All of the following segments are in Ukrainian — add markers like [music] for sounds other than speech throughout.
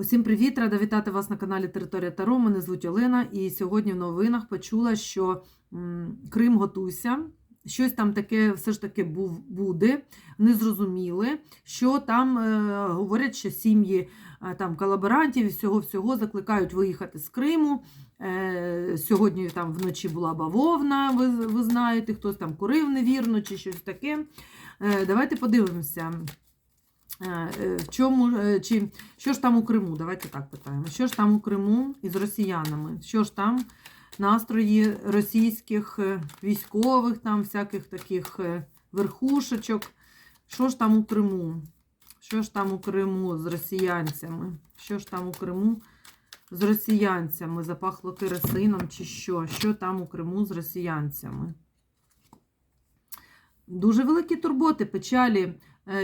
Усім привіт! Рада вітати вас на каналі Територія Таро. Мене звуть Олена, і сьогодні в новинах почула, що Крим готуйся. Щось там таке все ж таки був, буде. Не зрозуміли, що там е, говорять, що сім'ї е, там колаборантів і всього-всього закликають виїхати з Криму. Е, сьогодні там вночі була бавовна, ви, ви знаєте, хтось там курив невірно чи щось таке. Е, давайте подивимося. Е, е, В чому е, чи що ж там у Криму? Давайте так питаємо. Що ж там у Криму із росіянами? Що ж там настрої російських е, військових, там всяких таких верхушечок? Що ж там у Криму? Що ж там у Криму з росіянцями? Що ж там у Криму з росіянцями? Запахло керосином чи що? Що там у Криму з росіянцями? Дуже великі турботи, печалі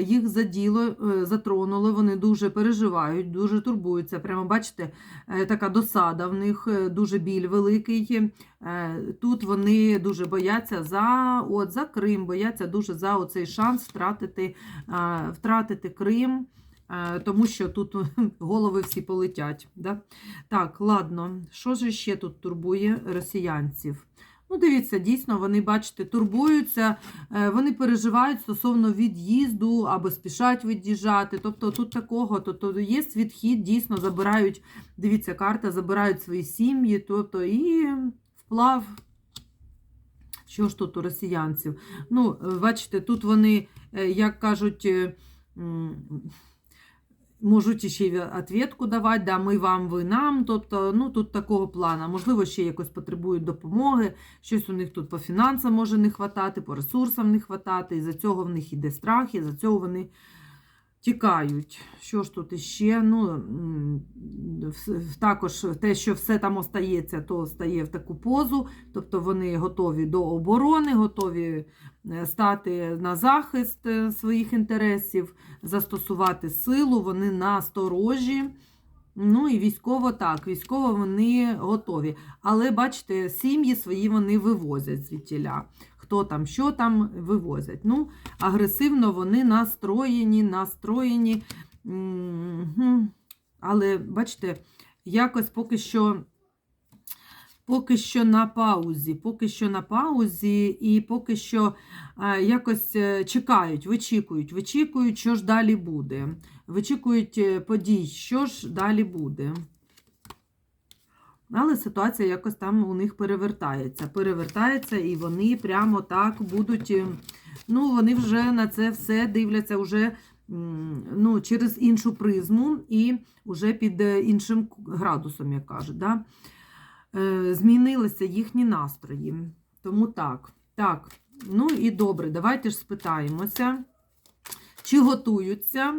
їх заділо, е, затронуло, вони дуже переживають, дуже турбуються. Прямо бачите, е, така досада в них, е, дуже біль великий. Е, Тут вони дуже бояться за, от, за Крим, бояться дуже за оцей шанс втратити, е, втратити Крим. е, Тому що тут [laughs] голови всі полетять. Да? Так, ладно, що ж ще тут турбує росіянців? Ну, дивіться, дійсно, вони, бачите, турбуються, е, вони переживають стосовно від'їзду або спішать від'їжджати. Тобто тут такого, тобто є відхід, дійсно забирають, дивіться, карта, забирають свої сім'ї, тобто і вплав. Що ж тут у росіянців? Ну, е, бачите, тут вони, е, як кажуть, можуть ще й ответку давати, да, ми вам, ви нам. Тобто, ну, тут такого плана. Можливо, ще якось потребують допомоги, щось у них тут по фінансам може не хватати, по ресурсам не хватати, і за цього в них іде страх, і за цього вони тікають. Що ж тут іще? Ну, також те, що все там остається, то стає в таку позу. Тобто вони готові до оборони, готові е, стати на захист е, своїх інтересів, застосувати силу, вони насторожі. Ну і військово так, військово вони готові. Але бачите, сім'ї свої вони вивозять звідтіля. Хто там, що там вивозять. Ну, агресивно вони настроєні, настроєні. Але бачите, якось поки що. Поки що на паузі, поки що на паузі, і поки що е, якось е, чекають, вичікують, вичікують, що ж далі буде. Вичікують е, подій, що ж далі буде. Але ситуація якось там у них перевертається. Перевертається, і вони прямо так будуть. е, Ну, вони вже на це все дивляться вже ну, через іншу призму і вже під е, іншим градусом, як кажуть. Да? Е, Змінилися їхні настрої. Тому так. Так, ну і добре, давайте ж спитаємося, чи готуються.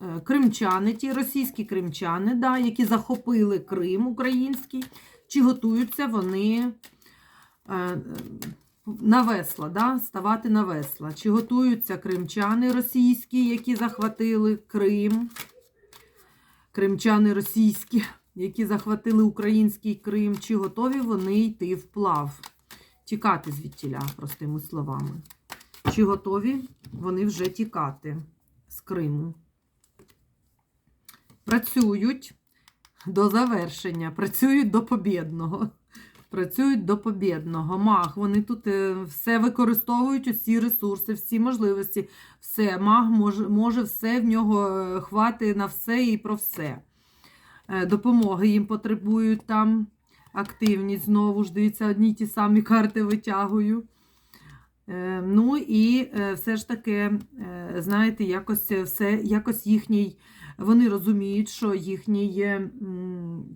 Е, Кримчани, ті російські кримчани, да, які захопили Крим український, чи готуються вони е, е, на весла, да, ставати на весла? Чи готуються кримчани російські, які захватили Крим? Кримчани російські, які захватили український Крим, чи готові вони йти вплав? Тікати звідтіля, простими словами. Чи готові вони вже тікати з Криму? Працюють до завершення, працюють до побєдного. Працюють до побєдного. Маг, вони тут е, все використовують, усі ресурси, всі можливості. Все, маг може, може все в нього е, хвати на все і про все. Е, Допомоги їм потребують там. Активність знову ж дивіться, одні ті самі карти витягую. Ну і все ж таки, знаєте, якось все, якось їхній, вони розуміють, що їхній е,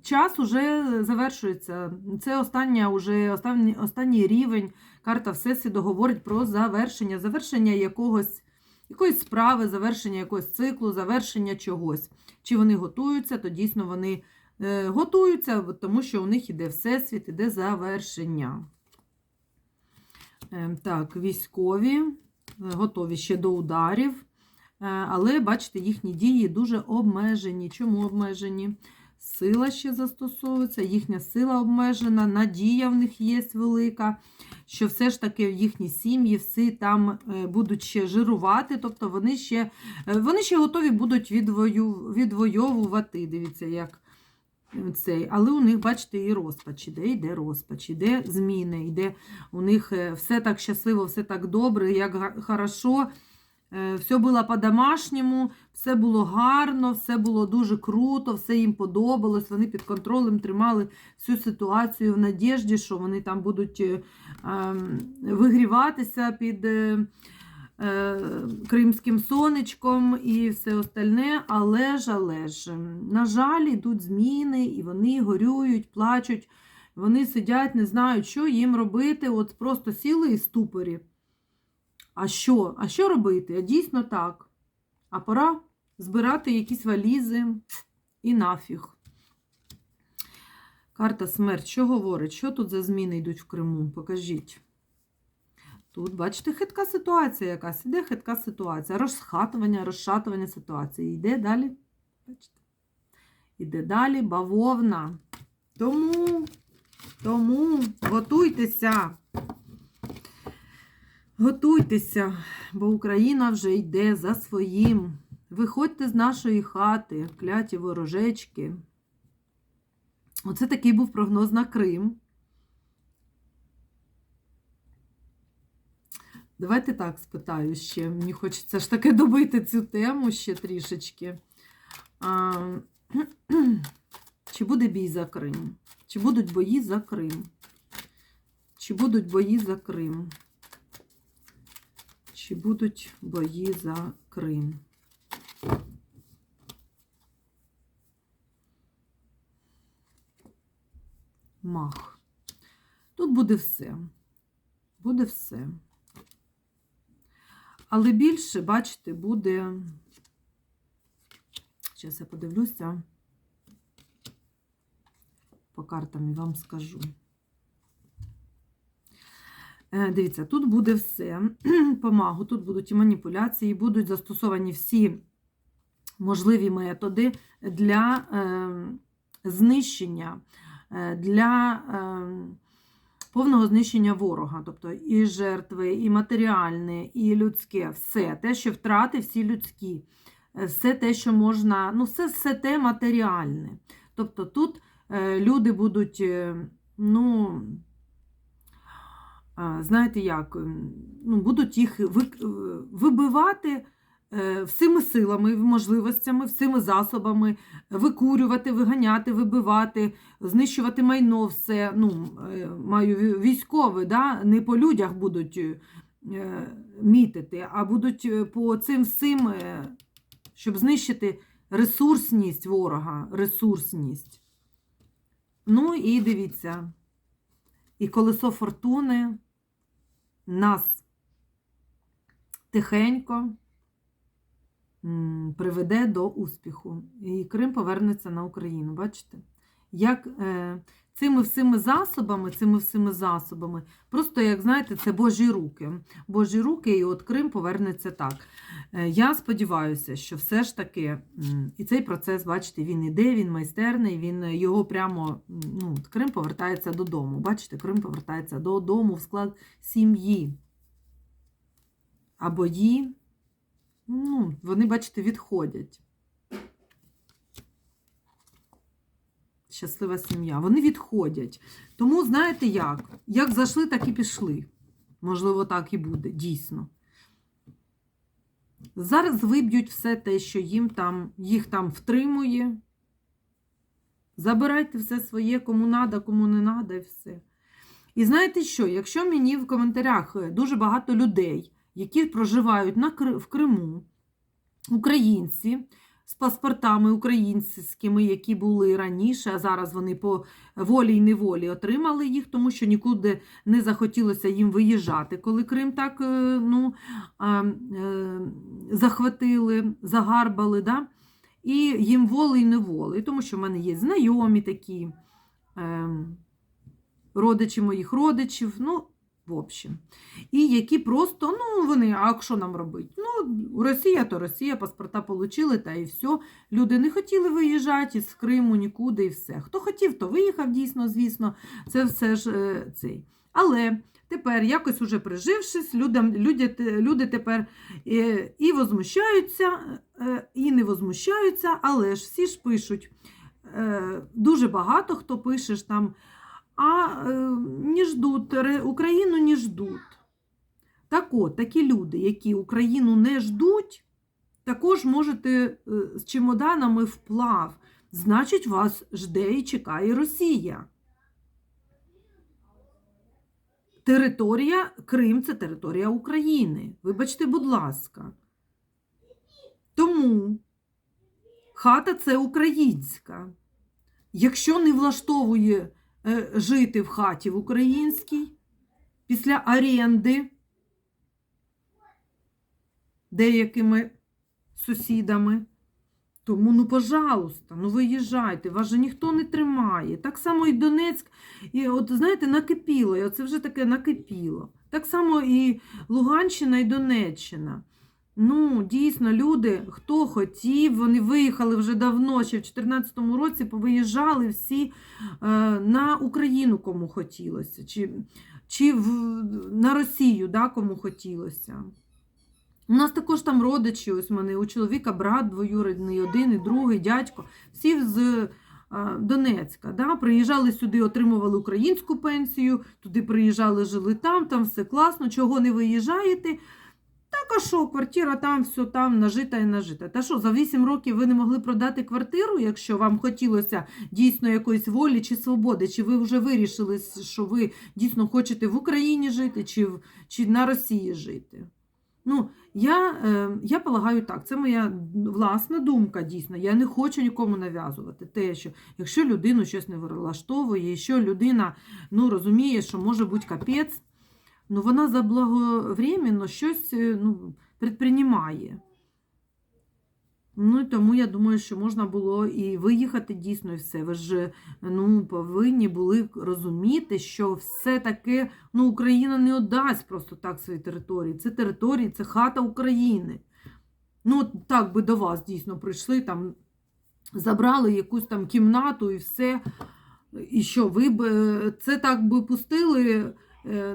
час уже завершується. Це остання, уже, останній, останній рівень. Карта Всесвіту говорить про завершення, завершення якогось, якоїсь справи, завершення якогось циклу, завершення чогось. Чи вони готуються, то дійсно вони е, готуються, тому що у них іде Всесвіт, іде завершення. Е, Так, військові е, готові ще до ударів, але бачите, їхні дії дуже обмежені. Чому обмежені? сила ще застосовується, їхня сила обмежена, надія в них є велика, що все ж таки їхні сім'ї всі там е, будуть ще жирувати, тобто вони ще, е, вони ще готові будуть відвою, відвоювати. Дивіться, як цей. Але у них, бачите, і розпач іде, йде розпач, іде зміни, йде у них е, все так щасливо, все так добре, як хорошо. Е, Все було по-домашньому, все було гарно, все було дуже круто, все їм подобалось. Вони під контролем тримали всю ситуацію в надіжді, що вони там будуть е, ем, вигріватися під е, кримським сонечком і все остальне. Але ж, але ж, на жаль, йдуть зміни, і вони горюють, плачуть. Вони сидять, не знають, що їм робити. От просто сіли і ступорі. А що? А що робити? А дійсно так. А пора збирати якісь валізи і нафіг. Карта смерть. Що говорить? Що тут за зміни йдуть в Криму? Покажіть. Тут, бачите, хитка ситуація якась. Іде хитка ситуація. Розхатування, розшатування ситуації. Йде далі. Бачите? Іде далі бавовна. Тому, тому готуйтеся. Готуйтеся, бо Україна вже йде за своїм. Виходьте з нашої хати, кляті ворожечки. Оце такий був прогноз на Крим. Давайте так спитаю ще. Мені хочеться ж таки добити цю тему ще трішечки. А, [clears throat] чи буде бій за Крим? Чи будуть бої за Крим? Чи будуть бої за Крим? Чи будуть бої за Крим? Мах. Тут буде все. Буде все. Але більше, бачите, буде. Зараз я подивлюся. По картам і вам скажу. Е, Дивіться, тут буде все [clears throat] по магу, тут будуть і маніпуляції, будуть застосовані всі можливі методи для е, знищення, е, для е, повного знищення ворога. Тобто і жертви, і матеріальне, і людське, все те, що втрати, всі людські, е, все те, що можна, ну, все, все те матеріальне. Тобто тут люди будуть, ну. Знаєте як, ну, будуть їх е, вибивати е, всіми силами, можливостями, всіми засобами, викурювати, виганяти, вибивати, знищувати майно, все. Ну, е, маю ві- військове, да? не по людях будуть мітити, а будуть по цим всім, щоб знищити ресурсність ворога, ресурсність. Ну і дивіться. І колесо фортуни нас тихенько приведе до успіху. І Крим повернеться на Україну. Бачите? Як е, цими всіми засобами, цими всіми засобами, просто, як знаєте, це Божі руки. Божі руки, і от Крим повернеться так. Е, я сподіваюся, що все ж таки, і цей процес, бачите, він іде, він майстерний, він е, його прямо, ну, Крим повертається додому. Бачите, Крим повертається додому в склад сім'ї. А бої, ну, вони, бачите, відходять. Щаслива сім'я. Вони відходять. Тому, знаєте як? Як зайшли, так і пішли. Можливо, так і буде, дійсно. Зараз виб'ють все те, що їм там, їх там втримує. Забирайте все своє, кому надо, кому не надо, і все. І знаєте що? Якщо мені в коментарях е, дуже багато людей, які проживають на, в Криму, українці з паспортами українськими, які були раніше, а зараз вони по волі й неволі отримали їх, тому що нікуди не захотілося їм виїжджати, коли Крим так е, ну, е, захватили, загарбали. Да? І їм воли й неволи. Тому що в мене є знайомі такі, е, родичі моїх родичів. Ну, в общем. І які просто, ну, вони, а що нам робити? Ну, Росія то Росія, паспорта отримали, та і все. Люди не хотіли виїжджати з Криму нікуди і все. Хто хотів, то виїхав дійсно, звісно, це все ж е, цей. Але тепер, якось уже прижившись, людям, люди, люди тепер е, і возмущаються, е, і не возмущаються, але ж всі ж пишуть. Е, Дуже багато хто пише ж там, а е, не ждуть, Україну не ждуть. Так от, такі люди, які Україну не ждуть, також можете е, з чемоданами вплав. Значить, вас жде і чекає Росія. Територія Крим це територія України. Вибачте, будь ласка. Тому хата це українська. Якщо не влаштовує жити в хаті в українській після оренди деякими сусідами, тому, ну, пожалуйста, ну виїжджайте, вас же ніхто не тримає. Так само і Донецьк, і от знаєте, накипіло, і оце вже таке накипіло. Так само і Луганщина, і Донеччина. Ну, дійсно, люди, хто хотів, вони виїхали вже давно, ще в 2014 році повиїжджали всі е, на Україну, кому хотілося, чи, чи в, на Росію, да, кому хотілося. У нас також там родичі, ось мене у чоловіка брат двоюрідний, один і другий, дядько, всі з е, Донецька. Да? Приїжджали сюди, отримували українську пенсію, туди приїжджали, жили там, там все класно, чого не виїжджаєте. Так, а що, квартира там, все там, нажита і нажита. Та що, за 8 років ви не могли продати квартиру, якщо вам хотілося дійсно якоїсь волі чи свободи, чи ви вже вирішили, що ви дійсно хочете в Україні жити, чи, в- чи на Росії жити? Ну, я, е, я полагаю так, це моя власна думка дійсно. Я не хочу нікому нав'язувати те, що якщо людину щось не влаштовує, якщо людина ну, розуміє, що може бути капець, ну вона заблаговременно щось е, ну, предприймає. Ну, тому я думаю, що можна було і виїхати дійсно і все. Ви ж ну, повинні були розуміти, що все-таки ну, Україна не віддасть просто так свої території. Це території, це хата України. Ну, так би до вас дійсно прийшли, там, забрали якусь там кімнату і все. І що, ви б е, це так би пустили е,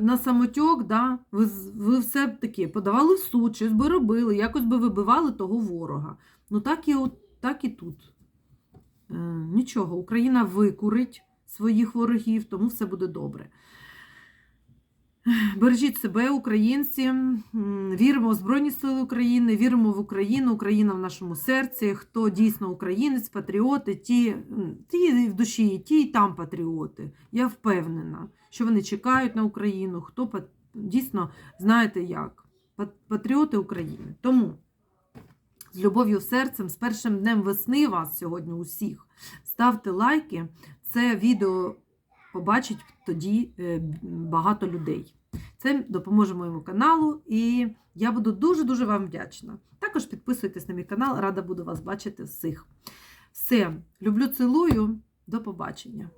на самотьок, да? ви, ви все б таки подавали в суд, щось би робили, якось би вибивали того ворога. Ну так і, так і тут. Е, нічого, Україна викурить своїх ворогів, тому все буде добре. [laughs] Бережіть себе, українці, віримо в Збройні Сили України, віримо в Україну, Україна в нашому серці. Хто дійсно українець, патріоти, ті, ті в душі, ті і там патріоти. Я впевнена, що вони чекають на Україну. Хто дійсно знаєте як? Пат- Патріоти України. Тому з любов'ю серцем, з першим днем весни вас сьогодні усіх. Ставте лайки. Це відео побачить тоді е, багато людей. Це допоможе моєму каналу, і я буду дуже-дуже вам вдячна. Також підписуйтесь на мій канал, рада буду вас бачити всіх. Все, люблю, цілую, до побачення.